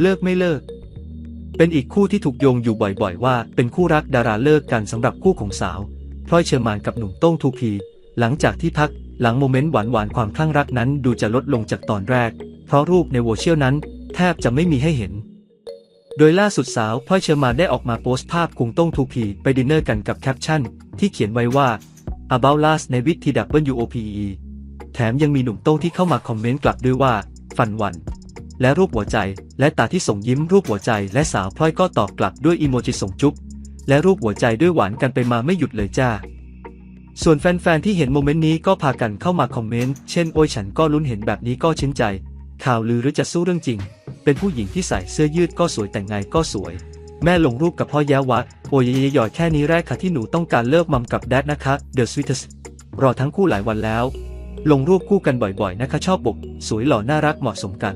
เลิกไม่เลิก เป็นอีกคู่ที่ถูกโยงอยู่บ่อยๆ ว่าเป็นคู่รักดาราเลิกกันสำหรับคู่ของสาวพลอยเชอร์มานกับหนุ่มโต้งทูพี หลังจากที่พักหลังโมเมนต์หวานๆความคลั่งรักนั้นดูจะลดลงจากตอนแรก เพราะรูปในโซเชียลนั้น แทบจะไม่มีให้เห็น โดยล่าสุดสาวพลอยเชอร์มานได้ออกมาโพสต์ภาพคุงโต้งทูพีไปดินเนอร์กันกับแคปชั่น ที่เขียนไว้ว่า about last ในวิธี WOPE แถมยังมีหนุ่มโต้งที่เข้ามาคอมเมนต์กลับด้วยว่า ฟันวัน และรูปหัวใจ และตาที่ส่งยิ้มรูปหัวใจ และสาวพลอยก็ตอบกลับด้วยอีโมจิส่งจุ๊บและรูปหัวใจด้วยหวานกันไปมาไม่หยุดเลยจ้า ส่วนแฟนๆที่เห็นโมเมนต์นี้ก็พากันเข้ามาคอมเมนต์ เช่นโอ้ยฉันก็ลุ้นเห็นแบบนี้ก็ชื่นใจ ข่าวลือหรือจะสู้เรื่องจริง เป็นผู้หญิงที่ใส่เสื้อยืดก็สวยแต่งไงก็สวย แม่ลงรูปกับพ่อแย้วัดโอ้ยยหยอดแค่นี้แรกค่ะที่หนูต้องการเลิกมัมกับแดดนะคะ The Sweetest รอทั้งคู่หลายวันแล้ว ลงรูปคู่กันบ่อยๆนะคะชอบบกสวยหล่อน่ารักเหมาะสมกัน